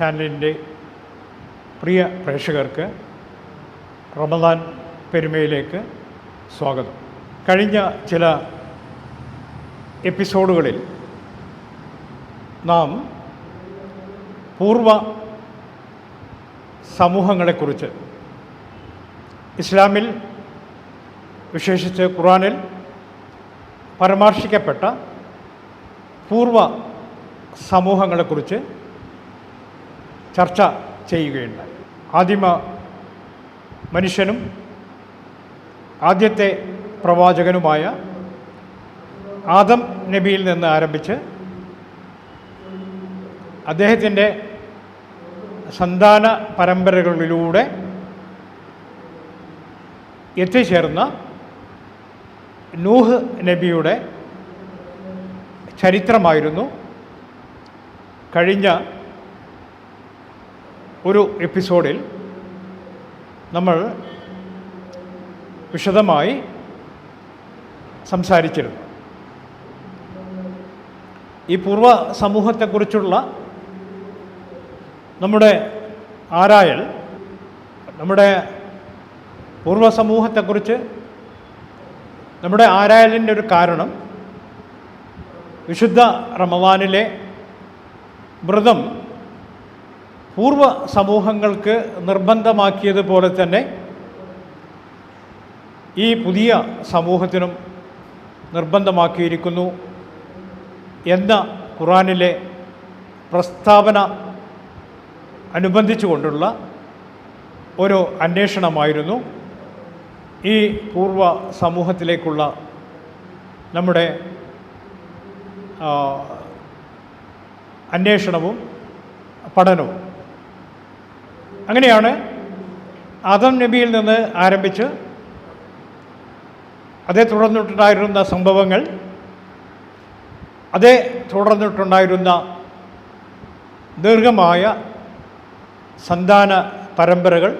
ചാനലിന്റെ പ്രിയ പ്രേക്ഷകർക്ക് റമദാൻ പെരുമയിലേക്ക് സ്വാഗതം. കഴിഞ്ഞ ചില എപ്പിസോഡുകളിൽ നാം പൂർവ സമൂഹങ്ങളെക്കുറിച്ച് ഇസ്ലാമിൽ വിശേഷിച്ച് ഖുറാനിൽ പരാമർശിക്കപ്പെട്ട പൂർവ സമൂഹങ്ങളെക്കുറിച്ച് ചർച്ച ചെയ്യുകയുണ്ടായി. ആദിമ മനുഷ്യനും ആദ്യത്തെ പ്രവാചകനുമായ ആദം നബിയിൽ നിന്ന് ആരംഭിച്ച് അദ്ദേഹത്തിന്റെ സന്താന പരമ്പരകളിലൂടെ എത്തിച്ചേർന്ന നൂഹ് നബിയുടെ ചരിത്രമായിരുന്നു. കഴിഞ്ഞ ഒരു എപ്പിസോഡിൽ നമ്മൾ വിശദമായി സംസാരിച്ചിരുന്നു. ഈ പൂർവ സമൂഹത്തെക്കുറിച്ചുള്ള നമ്മുടെ ആരായൽ നമ്മുടെ പൂർവ സമൂഹത്തെക്കുറിച്ച് നമ്മുടെ ആരായലിന്റെ ഒരു കാരണം വിശുദ്ധ റമവാനിലെ വ്രതം പൂർവ സമൂഹങ്ങൾക്ക് നിർബന്ധമാക്കിയതുപോലെ തന്നെ ഈ പുതിയ സമൂഹത്തിനും നിർബന്ധമാക്കിയിരിക്കുന്നു എന്ന ഖുറാനിലെ പ്രസ്താവന അനുബന്ധിച്ചുകൊണ്ടുള്ള ഒരു അന്വേഷണമായിരുന്നു ഈ പൂർവ സമൂഹത്തിലേക്കുള്ള നമ്മുടെ അന്വേഷണവും പഠനവും. അങ്ങനെയാണ് ആദം നബിയിൽ നിന്ന് ആരംഭിച്ച് അതേ തുടർന്നിട്ടുണ്ടായിരുന്ന സംഭവങ്ങൾ അതേ തുടർന്നിട്ടുണ്ടായിരുന്ന ദീർഘമായ സന്താന പരമ്പരകൾ.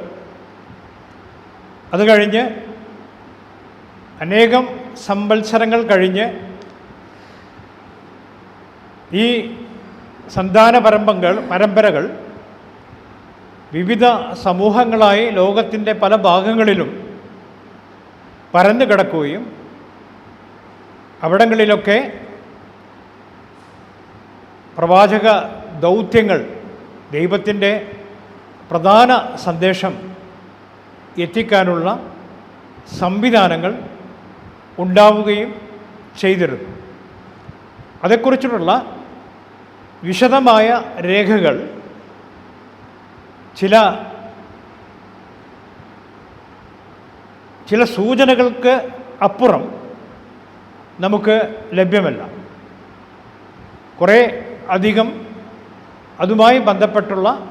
അത് കഴിഞ്ഞ് അനേകം സംവത്സരങ്ങൾ കഴിഞ്ഞ് ഈ സന്താന പരമ്പകൾ പരമ്പരകൾ വിവിധ സമൂഹങ്ങളായി ലോകത്തിന്റെ പല ഭാഗങ്ങളിലും പരന്നു കിടക്കുകയും അവിടങ്ങളിലൊക്കെ പ്രവാചക ദൗത്യങ്ങൾ ദൈവത്തിന്റെ പ്രധാന സന്ദേശം എത്തിക്കാനുള്ള സംവിധാനങ്ങൾ ഉണ്ടാവുകയും ചെയ്തിരുന്നു. അതേക്കുറിച്ചിട്ടുള്ള വിശദമായ രേഖകൾ ചില ചില സൂചനകൾക്ക് അപ്പുറം നമുക്ക് ലഭ്യമല്ല. കുറേ അധികം അതുമായി ബന്ധപ്പെട്ടുള്ള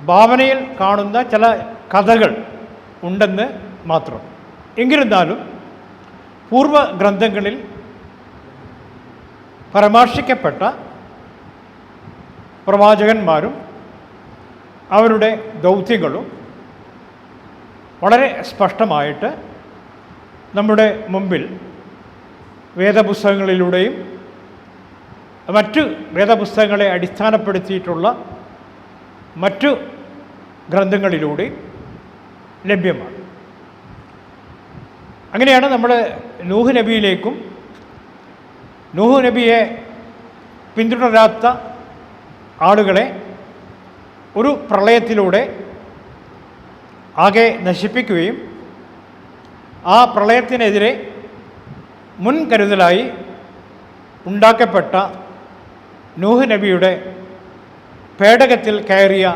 ഭാവനയിൽ കാണുന്ന ചില കഥകൾ ഉണ്ടെന്ന് മാത്രം. എങ്കിരുന്നാലും പൂർവ ഗ്രന്ഥങ്ങളിൽ പരാമർശിക്കപ്പെട്ട പ്രവാചകന്മാരും അവരുടെ ദൗത്യങ്ങളും വളരെ സ്പഷ്ടമായിട്ട് നമ്മുടെ മുമ്പിൽ വേദപുസ്തകങ്ങളിലൂടെയും മറ്റ് വേദപുസ്തകങ്ങളെ അടിസ്ഥാനപ്പെടുത്തിയിട്ടുള്ള മറ്റു ഗ്രന്ഥങ്ങളിലൂടെയും ലഭ്യമാണ്. അങ്ങനെയാണ് നമ്മൾ നൂഹ് നബിയിലേക്കും നൂഹ് നബിയെ പിന്തുടരാത്ത ആളുകളെ ഒരു പ്രളയത്തിലൂടെ ആകെ നശിപ്പിക്കുകയും ആ പ്രളയത്തിനെതിരെ മുൻകരുതലായി ഉണ്ടാക്കപ്പെട്ട നൂഹ് നബിയുടെ പേടകത്തിൽ കയറിയ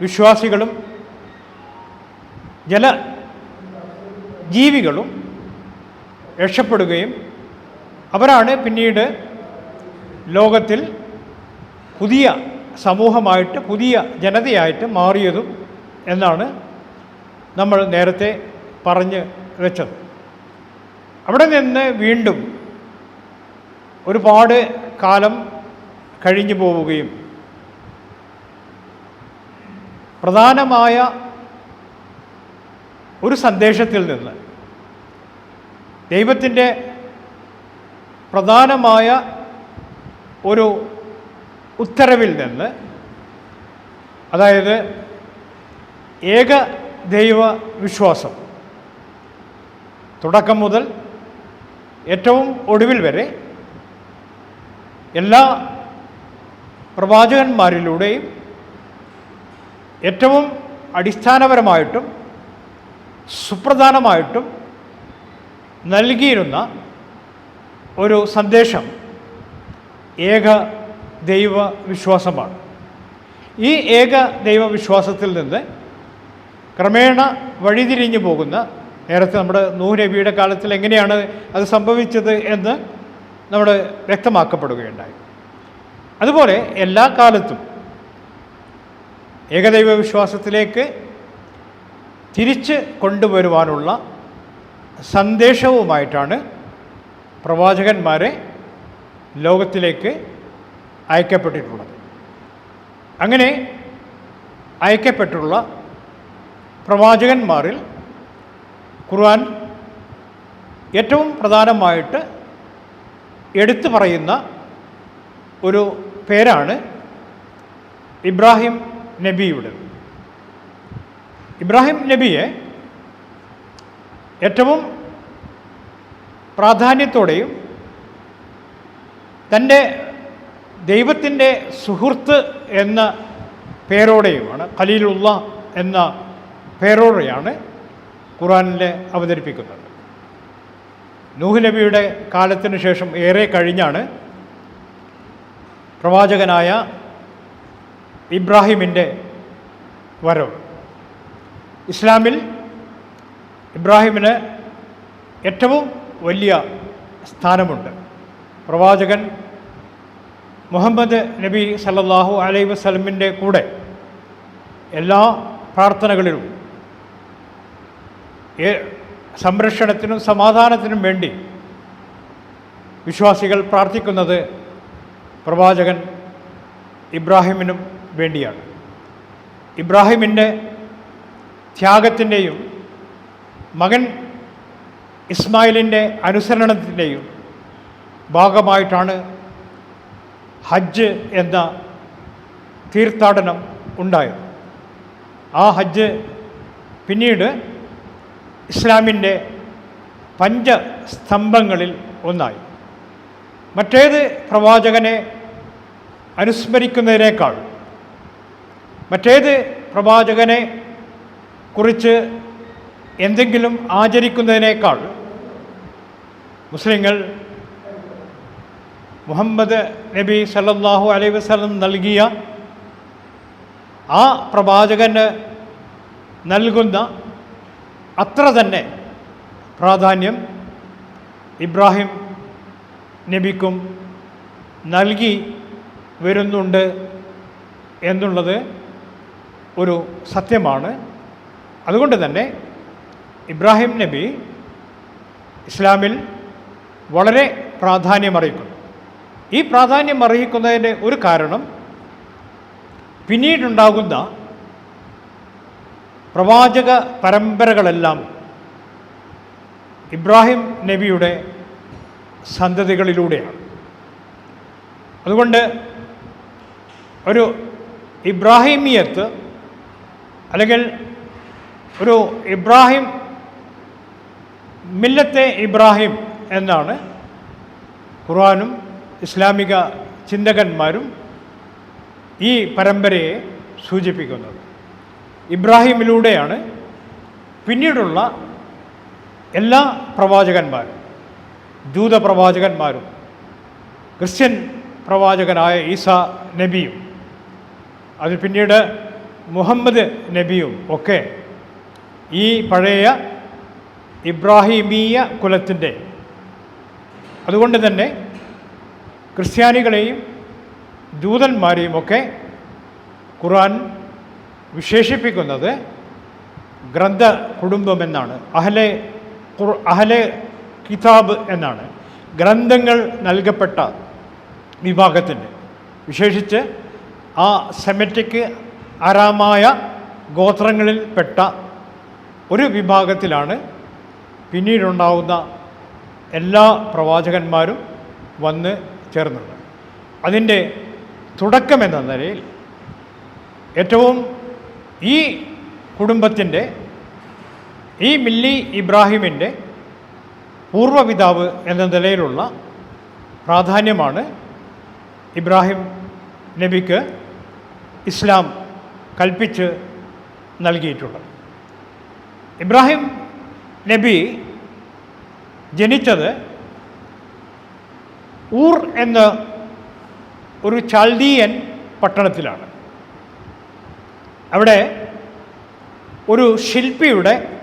വിശ്വാസികളും ജല ജീവികളും രക്ഷപ്പെടുകയും അവരാണ് പിന്നീട് ലോകത്തിൽ പുതിയ സമൂഹമായിട്ട് പുതിയ ജനതയായിട്ട് മാറിയതും എന്നാണ് നമ്മൾ നേരത്തെ പറഞ്ഞ് വെച്ചത്. അവിടെ നിന്ന് വീണ്ടും ഒരുപാട് കാലം കഴിഞ്ഞു പോവുകയും പ്രധാനമായ ഒരു സന്ദേശത്തിൽ നിന്ന് ദൈവത്തിന്റെ പ്രധാനമായ ഒരു ഉത്തരവിൽ നിന്ന് അതായത് ഏക ദൈവ വിശ്വാസം തുടക്കം മുതൽ ഏറ്റവും ഒടുവിൽ വരെ എല്ലാ പ്രവാചകന്മാരിലൂടെയും ഏറ്റവും അടിസ്ഥാനപരമായിട്ടും സുപ്രധാനമായിട്ടും നൽകിയിരുന്ന ഒരു സന്ദേശം ഏക ദൈവ വിശ്വാസമാണ് ഈ ഏക ദൈവവിശ്വാസത്തിൽ നിന്ന് ക്രമേണ വഴിതിരിഞ്ഞു പോകുന്ന നേരത്തെ നമ്മുടെ നബിയുടെ കാലത്തിൽ എങ്ങനെയാണ് അത് സംഭവിച്ചത് എന്ന് നമ്മൾ വ്യക്തമാക്കപ്പെടുകയുണ്ടായി. അതുപോലെ എല്ലാ കാലത്തും ഏകദൈവ വിശ്വാസത്തിലേക്ക് തിരിച്ച് കൊണ്ടുവരുവാനുള്ള സന്ദേശവുമായിട്ടാണ് പ്രവാചകന്മാരെ ലോകത്തിലേക്ക് അയക്കപ്പെട്ടിട്ടുള്ളത്. അങ്ങനെ അയക്കപ്പെട്ടുള്ള പ്രവാചകന്മാരിൽ ഖുർആൻ ഏറ്റവും പ്രധാനമായിട്ട് എടുത്തു പറയുന്ന ഒരു പേരാണ് ഇബ്രാഹിം നബിയുടെ. ഇബ്രാഹിം നബിയെ ഏറ്റവും പ്രാധാന്യത്തോടെയും തന്റെ ദൈവത്തിന്റെ സുഹൃത്ത് എന്ന പേരോടെയുമാണ് ഖലീലുള്ള എന്ന പേരോടെയാണ് ഖുറാനിൽ അവതരിപ്പിക്കുന്നത്. നൂഹ് നബിയുടെ കാലത്തിന് ശേഷം ഏറെ കഴിഞ്ഞാണ് പ്രവാചകനായ ഇബ്രാഹിമിന്റെ വരവ്. ഇസ്ലാമിൽ ഇബ്രാഹിമിന് ഏറ്റവും വലിയ സ്ഥാനമുണ്ട്. പ്രവാചകൻ മുഹമ്മദ് നബി സല്ലല്ലാഹു അലൈ വസ്ലമിന്റെ കൂടെ എല്ലാ പ്രാർത്ഥനകളിലും സംരക്ഷണത്തിനും സമാധാനത്തിനും വേണ്ടി വിശ്വാസികൾ പ്രാർത്ഥിക്കുന്നത് പ്രവാചകൻ ഇബ്രാഹിമിനും വേണ്ടിയാണ്. ഇബ്രാഹിമിന്റെ ത്യാഗത്തിന്റെയും മകൻ ഇസ്മായിലിന്റെ അനുസരണത്തിന്റെയും ഭാഗമായിട്ടാണ് ഹജ്ജ് എന്ന തീർത്ഥാടനം ഉണ്ടായത്. ആ ഹജ്ജ് പിന്നീട് ഇസ്ലാമിന്റെ പഞ്ചസ്തംഭങ്ങളിൽ ഒന്നായി. മറ്റേത് പ്രവാചകനെ അനുസ്മരിക്കുന്നതിനേക്കാൾ മറ്റേത് പ്രവാചകനെ കുറിച്ച് എന്തെങ്കിലും ആചരിക്കുന്നതിനേക്കാൾ മുസ്ലിങ്ങൾ മുഹമ്മദ് നബി സല്ലാഹു അലൈഹി വസ്ലം നൽകിയ ആ പ്രവാചകന് നൽകുന്ന അത്ര തന്നെ പ്രാധാന്യം ഇബ്രാഹിം നബിക്കും നൽകി വരുന്നുണ്ട് എന്നുള്ളത് ഒരു സത്യമാണ്. അതുകൊണ്ട് തന്നെ ഇബ്രാഹിം നബി ഇസ്ലാമിൽ വളരെ പ്രാധാന്യമറിയിക്കുന്നു. ഈ പ്രാധാന്യം അർഹിക്കുന്നതിന്റെ ഒരു കാരണം പിന്നീടുണ്ടാകുന്ന പ്രവാചക പരമ്പരകളെല്ലാം ഇബ്രാഹിം നബിയുടെ സന്തതികളിലൂടെയാണ്. അതുകൊണ്ട് ഒരു ഇബ്രാഹിമിയത്ത് അല്ലെങ്കിൽ ഒരു ഇബ്രാഹിം മില്ലത്തെ ഇബ്രാഹിം എന്നാണ് ഖുർആനും ഇസ്ലാമിക ചിന്തകന്മാരും ഈ പരമ്പരയെ സൂചിപ്പിക്കുന്നത്. ഇബ്രാഹിമിലൂടെയാണ് പിന്നീടുള്ള എല്ലാ പ്രവാചകന്മാരും ജൂത പ്രവാചകന്മാരും ക്രിസ്ത്യൻ പ്രവാചകനായ ഈസ നബിയും അതിൽ പിന്നീട് മുഹമ്മദ് നബിയും ഒക്കെ ഈ പഴയ ഇബ്രാഹിമീയ കുലത്തിന്റെ അതുകൊണ്ട് തന്നെ ക്രിസ്ത്യാനികളെയും ദൂതന്മാരെയും ഒക്കെ ഖുർആൻ വിശേഷിപ്പിക്കുന്നത് ഗ്രന്ഥ കുടുംബം എന്നാണ്. അഹലെ അഹലെ കിതാബ് എന്നാണ്. ഗ്രന്ഥങ്ങൾ നൽകപ്പെട്ട വിഭാഗത്തിന്റെ. വിശേഷിച്ച് ആ സെമറ്റിക് ഗോത്രങ്ങളിൽ ഗോത്രങ്ങളിൽപ്പെട്ട ഒരു വിഭാഗത്തിലാണ് പിന്നീടുണ്ടാവുന്ന എല്ലാ പ്രവാചകന്മാരും വന്ന് ചേർന്നത് അതിന്റെ തുടക്കം എന്ന നിലയിൽ ഏറ്റവും ഈ കുടുംബത്തിന്റെ ഈ മില്ലി ഇബ്രാഹിമിന്റെ പൂർവപിതാവ് എന്ന നിലയിലുള്ള പ്രാധാന്യമാണ് ഇബ്രാഹിം നബിക്ക് ഇസ്ലാം കൽപ്പിച്ച് നൽകിയിട്ടുള്ളത്. ഇബ്രാഹിം നബി ജനിച്ചത് ഊർ എന്ന ഒരു ചാൽദീയൻ പട്ടണത്തിലാണ്. അവിടെ ഒരു ശില്പിയുടെ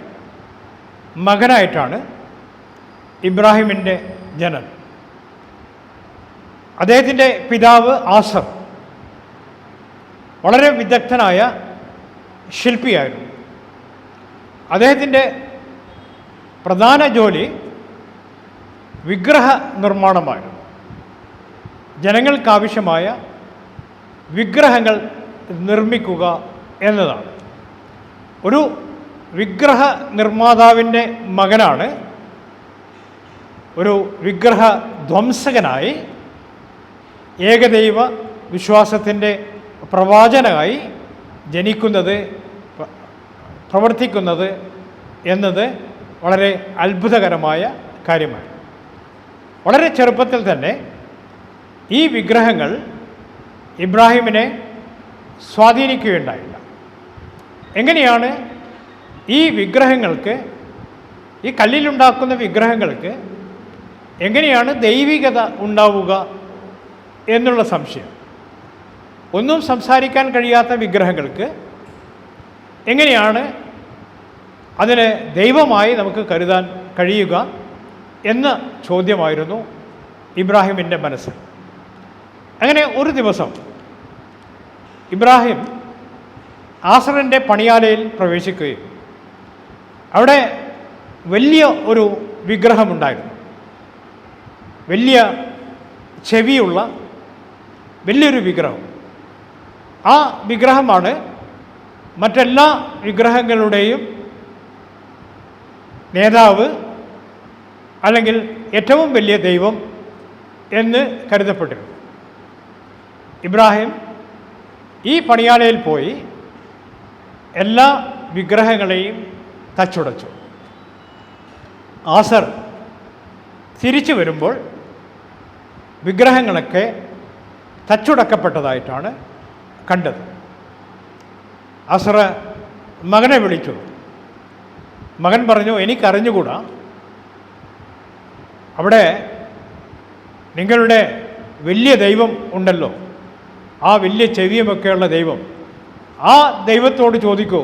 മകനായിട്ടാണ് ഇബ്രാഹിമിന്റെ ജനനം. അദ്ദേഹത്തിന്റെ പിതാവ് ആസർ വളരെ വിദഗ്ധനായ ശില്പിയായിരുന്നു. അദ്ദേഹത്തിന്റെ പ്രധാന ജോലി വിഗ്രഹ നിർമ്മാണമായിരുന്നു. ജനങ്ങൾക്കാവശ്യമായ വിഗ്രഹങ്ങൾ നിർമ്മിക്കുക എന്നതാണ്. ഒരു വിഗ്രഹ നിർമ്മാതാവിന്റെ മകനാണ്. ഒരു വിഗ്രഹ ധ്വംസകനായി ഏകദൈവ വിശ്വാസത്തിന്റെ പ്രവാചനായി ജനിക്കുന്നത് പ്ര- പ്രവർത്തിക്കുന്നത് എന്നത് വളരെ അത്ഭുതകരമായ കാര്യമാണ്. വളരെ ചെറുപ്പത്തിൽ തന്നെ ഈ വിഗ്രഹങ്ങൾ ഇബ്രാഹിമിനെ സ്വാധീനിക്കുകയുണ്ടായില്ല. എങ്ങനെയാണ് ഈ വിഗ്രഹങ്ങൾക്ക് ഈ കല്ലിലുണ്ടാക്കുന്ന വിഗ്രഹങ്ങൾക്ക് എങ്ങനെയാണ് ദൈവികത ഉണ്ടാവുക എന്നുള്ള സംശയം? ഒന്നും സംസാരിക്കാൻ കഴിയാത്ത വിഗ്രഹങ്ങൾക്ക് എങ്ങനെയാണ് അതിനെ ദൈവമായി നമുക്ക് കരുതാൻ കഴിയുക എന്ന ചോദ്യമായിരുന്നു ഇബ്രാഹിമിന്റെ മനസ്സിൽ അങ്ങനെ ഒരു ദിവസം ഇബ്രാഹിം ആസറിന്റെ പണിയാലയിൽ പ്രവേശിക്കുകയും അവിടെ വലിയ ഒരു വിഗ്രഹമുണ്ടായിരുന്നു. വലിയ ചെവിയുള്ള വലിയൊരു വിഗ്രഹം. ആ വിഗ്രഹമാണ് മറ്റെല്ലാ വിഗ്രഹങ്ങളുടെയും നേതാവ് അല്ലെങ്കിൽ ഏറ്റവും വലിയ ദൈവം എന്ന് കരുതപ്പെട്ടിരുന്നു ഇബ്രാഹിം ഈ പണിയാലയിൽ പോയി എല്ലാ വിഗ്രഹങ്ങളെയും തച്ചുടച്ചു. ആസർ തിരിച്ചു വരുമ്പോൾ വിഗ്രഹങ്ങളൊക്കെ തച്ചുടക്കപ്പെട്ടതായിട്ടാണ് കണ്ടത്. അസറ മകനെ വിളിച്ചു. മകൻ പറഞ്ഞു എനിക്കറിഞ്ഞുകൂടാ. അവിടെ നിങ്ങളുടെ വലിയ ദൈവം ഉണ്ടല്ലോ. ആ വലിയ ചെവിയുമൊക്കെയുള്ള ദൈവം. ആ ദൈവത്തോട് ചോദിക്കൂ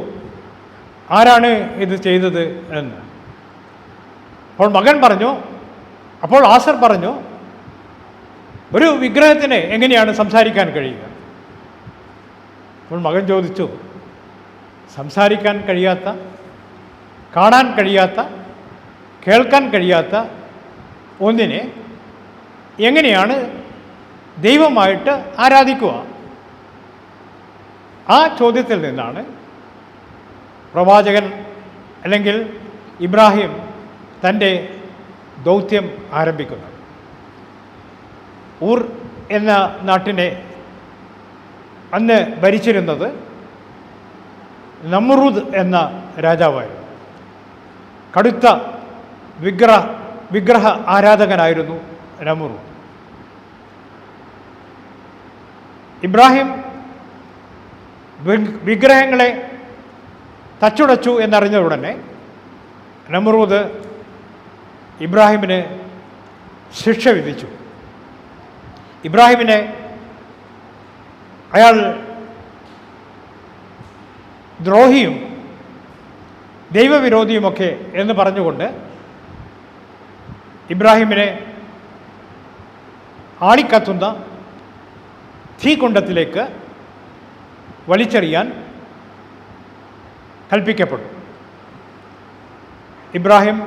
ആരാണ് ഇത് ചെയ്തത് എന്ന്? അപ്പോൾ മകൻ പറഞ്ഞു അപ്പോൾ ആസർ പറഞ്ഞു ഒരു വിഗ്രഹത്തിന് എങ്ങനെയാണ് സംസാരിക്കാൻ കഴിയുക? അപ്പോൾ മകൻ ചോദിച്ചു സംസാരിക്കാൻ കഴിയാത്ത കാണാൻ കഴിയാത്ത കേൾക്കാൻ കഴിയാത്ത ഒന്നിനെ എങ്ങനെയാണ് ദൈവമായിട്ട് ആരാധിക്കുക? ആ ചോദ്യത്തിൽ നിന്നാണ് പ്രവാചകൻ അല്ലെങ്കിൽ ഇബ്രാഹിം തന്റെ ദൗത്യം ആരംഭിക്കുന്നത്. ഊർ എന്ന നാട്ടിനെ അന്ന് ഭരിച്ചിരുന്നത് നമ്രൂദ് എന്ന രാജാവായിരുന്നു. കടുത്ത വിഗ്രഹ വിഗ്രഹ ആരാധകനായിരുന്നു നമ്രൂദ്. ഇബ്രാഹിം വിഗ്രഹങ്ങളെ തച്ചുടച്ചു എന്നറിഞ്ഞ ഉടനെ നമ്രൂദ് ഇബ്രാഹിമിന് ശിക്ഷ വിധിച്ചു. ഇബ്രാഹിമിനെ അയാൾ ദ്രോഹിയും ദൈവവിരോധിയുമൊക്കെ എന്ന് പറഞ്ഞുകൊണ്ട് ഇബ്രാഹിമിനെ ആളിക്കത്തുന്ന തീകുണ്ടത്തിലേക്ക് വലിച്ചെറിയാൻ കൽപ്പിക്കപ്പെട്ടു ഇബ്രാഹിം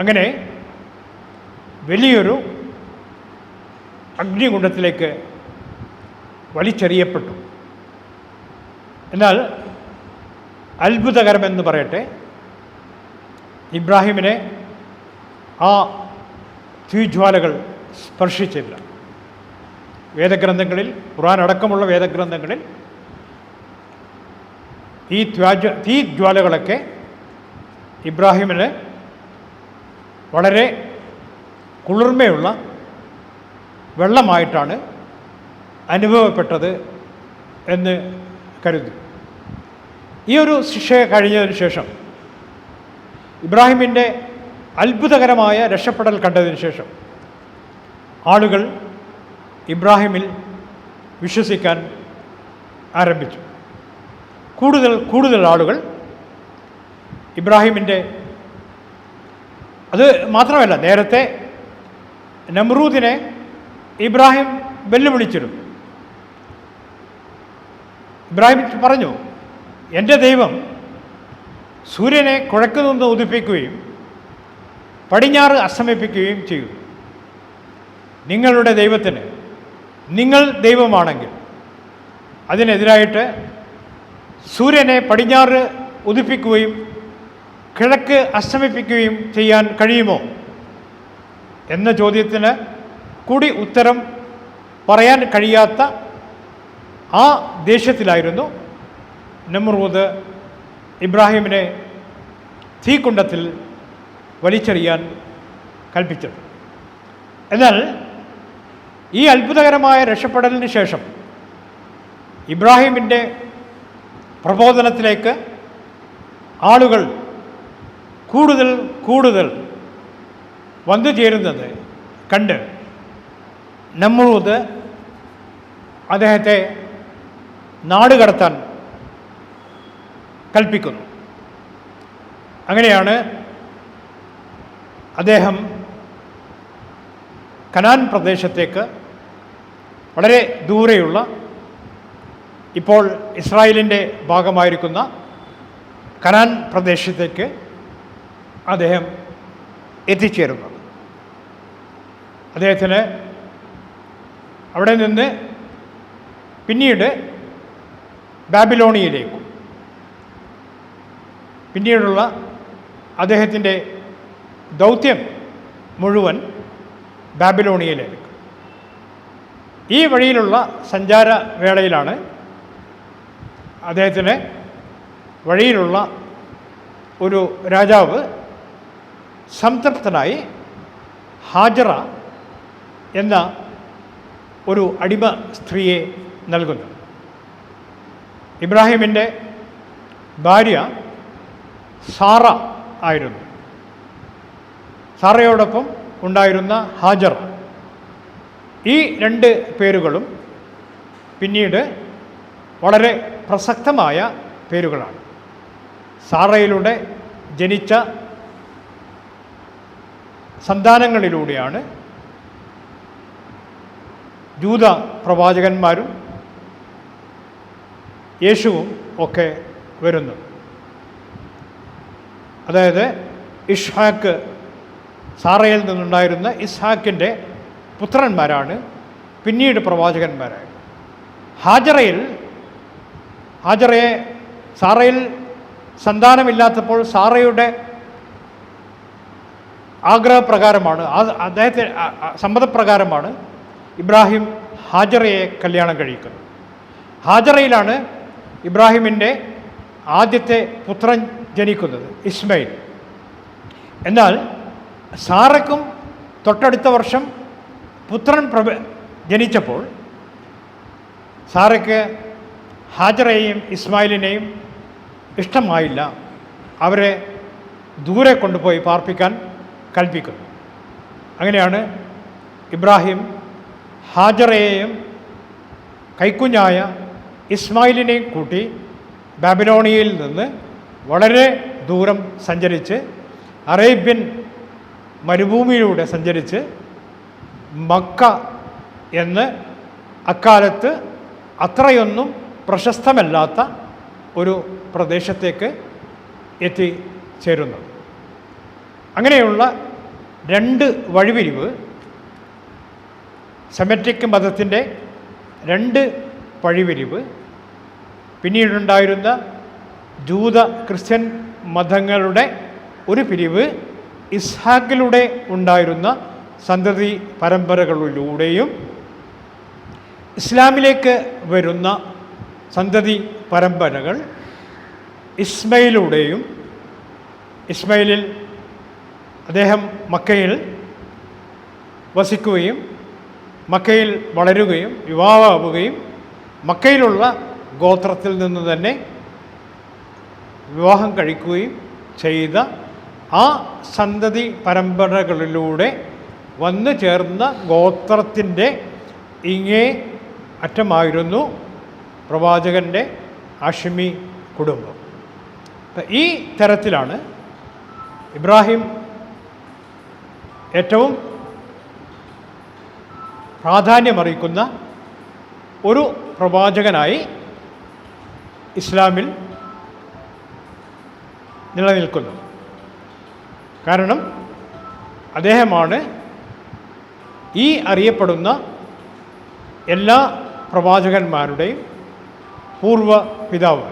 അങ്ങനെ വലിയൊരു അഗ്നികുണ്ഡത്തിലേക്ക് വലിച്ചെറിയപ്പെട്ടു. എന്നാൽ അത്ഭുതകരമെന്ന് പറയട്ടെ ഇബ്രാഹിമിനെ ആ തീജ്വാലകൾ സ്പർശിച്ചില്ല. വേദഗ്രന്ഥങ്ങളിൽ ഖുറാൻ അടക്കമുള്ള വേദഗ്രന്ഥങ്ങളിൽ ഈ ത്വാജ തീ ജ്വാലകളൊക്കെ ഇബ്രാഹിമിന് വളരെ കുളിർമയുള്ള വെള്ളമായിട്ടാണ് അനുഭവപ്പെട്ടത് എന്ന് കരുതി. ഈ ഒരു ശിക്ഷ കഴിഞ്ഞതിന് ശേഷം ഇബ്രാഹിമിന്റെ അത്ഭുതകരമായ രക്ഷപ്പെടൽ കണ്ടതിന് ശേഷം ആളുകൾ ഇബ്രാഹിമിൽ വിശ്വസിക്കാൻ ആരംഭിച്ചു. കൂടുതൽ കൂടുതൽ ആളുകൾ ഇബ്രാഹിമിന്റെ അത് മാത്രമല്ല നേരത്തെ നമ്രൂദിനെ ഇബ്രാഹിം വെല്ലുവിളിച്ചിരുന്നു. ഇബ്രാഹിം പറഞ്ഞു എന്റെ ദൈവം സൂര്യനെ കുഴക്കു നിന്ന് ഉദിപ്പിക്കുകയും പടിഞ്ഞാറ് അസ്തമിപ്പിക്കുകയും ചെയ്യും നിങ്ങളുടെ ദൈവത്തിന് നിങ്ങൾ ദൈവമാണെങ്കിൽ. അതിനെതിരായിട്ട് സൂര്യനെ പടിഞ്ഞാറ് ഉദിപ്പിക്കുകയും കിഴക്ക് അസ്തമിപ്പിക്കുകയും ചെയ്യാൻ കഴിയുമോ? എന്ന ചോദ്യത്തിന് കൂടി ഉത്തരം പറയാൻ കഴിയാത്ത ആ ദേഷ്യത്തിലായിരുന്നു നമ്രൂദ് ഇബ്രാഹിമിനെ തീക്കുണ്ടത്തിൽ വലിച്ചെറിയാൻ കൽപ്പിച്ചത്. എന്നാൽ ഈ അത്ഭുതകരമായ രക്ഷപ്പെടലിന് ശേഷം ഇബ്രാഹിമിന്റെ പ്രബോധനത്തിലേക്ക് ആളുകൾ കൂടുതൽ കൂടുതൽ വന്നു ചേരുന്നത് കണ്ട് നമ്മൂത് അദ്ദേഹത്തെ നാടുകടത്താൻ കൽപ്പിക്കുന്നു. അങ്ങനെയാണ് അദ്ദേഹം കനാൻ പ്രദേശത്തേക്ക് വളരെ ദൂരെയുള്ള ഇപ്പോൾ ഇസ്രായേലിന്റെ ഭാഗമായിരിക്കുന്ന കനാൻ പ്രദേശത്തേക്ക് അദ്ദേഹം എത്തിച്ചേരുന്നത്. അദ്ദേഹത്തിന് അവിടെ നിന്ന് പിന്നീട് ബാബിലോണിയയിലേക്കും പിന്നീടുള്ള അദ്ദേഹത്തിന്റെ ദൗത്യം മുഴുവൻ ബാബിലോണിയയിലേക്ക്. ഈ വഴിയിലുള്ള സഞ്ചാര വേളയിലാണ് അദ്ദേഹത്തിന് വഴിയിലുള്ള ഒരു രാജാവ് സംതൃപ്തനായി ഹാജറ എന്ന ഒരു അടിമ സ്ത്രീയെ നൽകുന്നു. ഇബ്രാഹിമിന്റെ ഭാര്യ സാറ ആയിരുന്നു. സാറയോടൊപ്പം ഉണ്ടായിരുന്ന ഹാജർ ഈ രണ്ട് പേരുകളും പിന്നീട് വളരെ പ്രസക്തമായ പേരുകളാണ്. സാറയിലൂടെ ജനിച്ച സന്താനങ്ങളിലൂടെയാണ് ജൂത പ്രവാചകന്മാരും യേശുവും ഒക്കെ വരുന്നു അതായത് ഇഷ്ഹാക്ക് സാറയിൽ നിന്നുണ്ടായിരുന്ന ഇസ്ഹാക്കിന്റെ പുത്രന്മാരാണ് പിന്നീട് പ്രവാചകന്മാരായത് ഹാജറയിൽ ഹാജറയെ സാറയിൽ സന്താനമില്ലാത്തപ്പോൾ സാറയുടെ ആഗ്രഹപ്രകാരമാണ് അദ്ദേഹത്തെ സമ്മതപ്രകാരമാണ് ഇബ്രാഹിം ഹാജറയെ കല്യാണം കഴിക്കുന്നത്. ഹാജറയിലാണ് ഇബ്രാഹിമിന്റെ ആദ്യത്തെ പുത്രൻ ജനിക്കുന്നത് ഇസ്മയിൽ. എന്നാൽ സാറയ്ക്കും തൊട്ടടുത്ത വർഷം പുത്രൻ പ്രഭ ജനിച്ചപ്പോൾ സാറയ്ക്ക് ഹാജറയെയും ഇസ്മായിലിനെയും ഇഷ്ടമായില്ല. അവരെ ദൂരെ കൊണ്ടുപോയി പാർപ്പിക്കാൻ കൽപ്പിക്കുന്നു. അങ്ങനെയാണ് ഇബ്രാഹിം ഹാജറയെയും കൈക്കുഞ്ഞായ ഇസ്മായിലിനെയും കൂട്ടി ബാബിലോണിയയിൽ നിന്ന് വളരെ ദൂരം സഞ്ചരിച്ച് അറേബ്യൻ മരുഭൂമിയിലൂടെ സഞ്ചരിച്ച് മക്ക എന്ന് അക്കാലത്ത് അത്രയൊന്നും പ്രശസ്തമല്ലാത്ത ഒരു പ്രദേശത്തേക്ക് എത്തിച്ചേരുന്നത് അങ്ങനെയുള്ള രണ്ട് വഴിപിരിവ് സെമറ്റിക് മതത്തിന്റെ രണ്ട് വഴിപിരിവ് പിന്നീടുണ്ടായിരുന്ന ജൂത ക്രിസ്ത്യൻ മതങ്ങളുടെ ഒരു പിരിവ് ഇസ്ഹാക്കിലൂടെ ഉണ്ടായിരുന്ന സന്തതി പരമ്പരകളിലൂടെയും ഇസ്ലാമിലേക്ക് വരുന്ന സന്തതി പരമ്പരകൾ ഇസ്മയിലൂടെയും ഇസ്മയിലിൽ അദ്ദേഹം മക്കയിൽ വസിക്കുകയും മക്കയിൽ വളരുകയും വിവാഹമാവുകയും മക്കയിലുള്ള ഗോത്രത്തിൽ നിന്ന് തന്നെ വിവാഹം കഴിക്കുകയും ചെയ്ത ആ സന്തതി പരമ്പരകളിലൂടെ വന്നു ചേർന്ന ഗോത്രത്തിന്റെ ഇങ്ങേ അറ്റമായിരുന്നു പ്രവാചകന്റെ അഷ്മി കുടുംബം. ഈ തരത്തിലാണ് ഇബ്രാഹിം ഏറ്റവും പ്രാധാന്യമറിയിക്കുന്ന ഒരു പ്രവാചകനായി ഇസ്ലാമിൽ നിലനിൽക്കുന്നു. കാരണം അദ്ദേഹമാണ് ഈ അറിയപ്പെടുന്ന എല്ലാ പ്രവാചകന്മാരുടെയും പൂർവ പിതാവ്.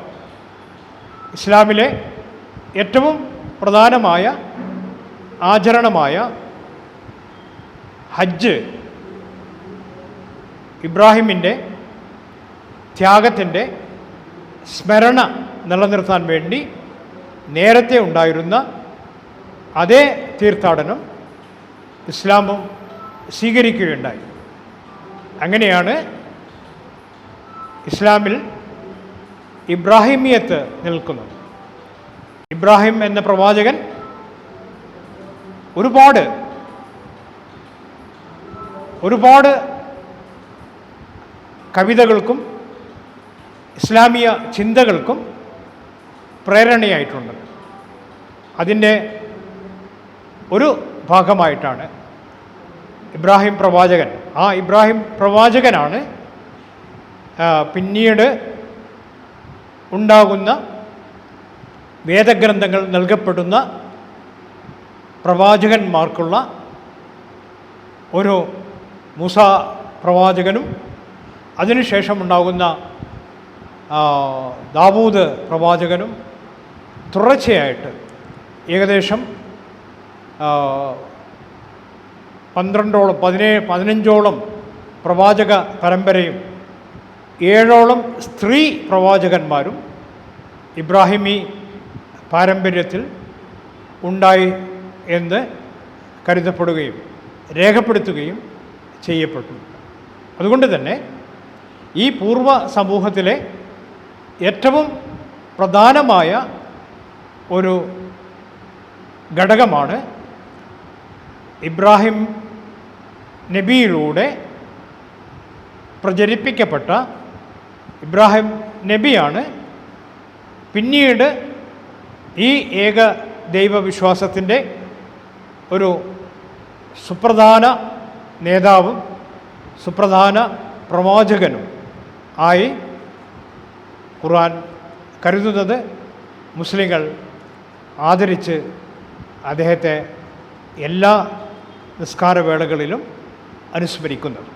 ഇസ്ലാമിലെ ഏറ്റവും പ്രധാനമായ ആചരണമായ ഹജ്ജ് ഇബ്രാഹിമിന്റെ ത്യാഗത്തിന്റെ സ്മരണ നിലനിർത്താൻ വേണ്ടി നേരത്തെ ഉണ്ടായിരുന്ന അതേ തീർത്ഥാടനം ഇസ്ലാമും സ്വീകരിക്കുകയുണ്ടായി. അങ്ങനെയാണ് ഇസ്ലാമിൽ ഇബ്രാഹിമിയത്ത് നിൽക്കുന്നത്. ഇബ്രാഹിം എന്ന പ്രവാചകൻ ഒരുപാട് ഒരുപാട് കവിതകൾക്കും ഇസ്ലാമിയ ചിന്തകൾക്കും പ്രേരണയായിട്ടുണ്ട്. അതിന്റെ ഒരു ഭാഗമായിട്ടാണ് ഇബ്രാഹിം പ്രവാചകൻ. ആ ഇബ്രാഹിം പ്രവാചകനാണ് പിന്നീട് ഉണ്ടാകുന്ന വേദഗ്രന്ഥങ്ങൾ നൽകപ്പെടുന്ന പ്രവാചകന്മാർക്കുള്ള ഒരു മൂസ പ്രവാചകനും അതിനുശേഷം ഉണ്ടാകുന്ന ദാവൂദ് പ്രവാചകനും തുടർച്ചയായിട്ട് ഏകദേശം പന്ത്രണ്ടോളം പതിനേഴ് പതിനഞ്ചോളം പ്രവാചക പരമ്പരയും ഏഴോളം സ്ത്രീ പ്രവാചകന്മാരും ഇബ്രാഹിമി പാരമ്പര്യത്തിൽ ഉണ്ടായി എന്ന് കരുതപ്പെടുകയും രേഖപ്പെടുത്തുകയും ചെയ്യപ്പെട്ടു. അതുകൊണ്ട് തന്നെ ഈ പൂർവ സമൂഹത്തിലെ ഏറ്റവും പ്രധാനമായ ഒരു ഘടകമാണ് ഇബ്രാഹിം നബിയിലൂടെ പ്രചരിപ്പിക്കപ്പെട്ട ഇബ്രാഹിം നബിയാണ്. പിന്നീട് ഈ ഏക ദൈവവിശ്വാസത്തിന്റെ ഒരു സുപ്രധാന നേതാവും സുപ്രധാന പ്രവാചകനും ആയി ഖുർആൻ കരുതുന്നത് മുസ്ലിങ്ങൾ ആദരിച്ച് അദ്ദേഹത്തെ എല്ലാ നിസ്കാരവേളകളിലും അനുസ്മരിക്കുന്നത്.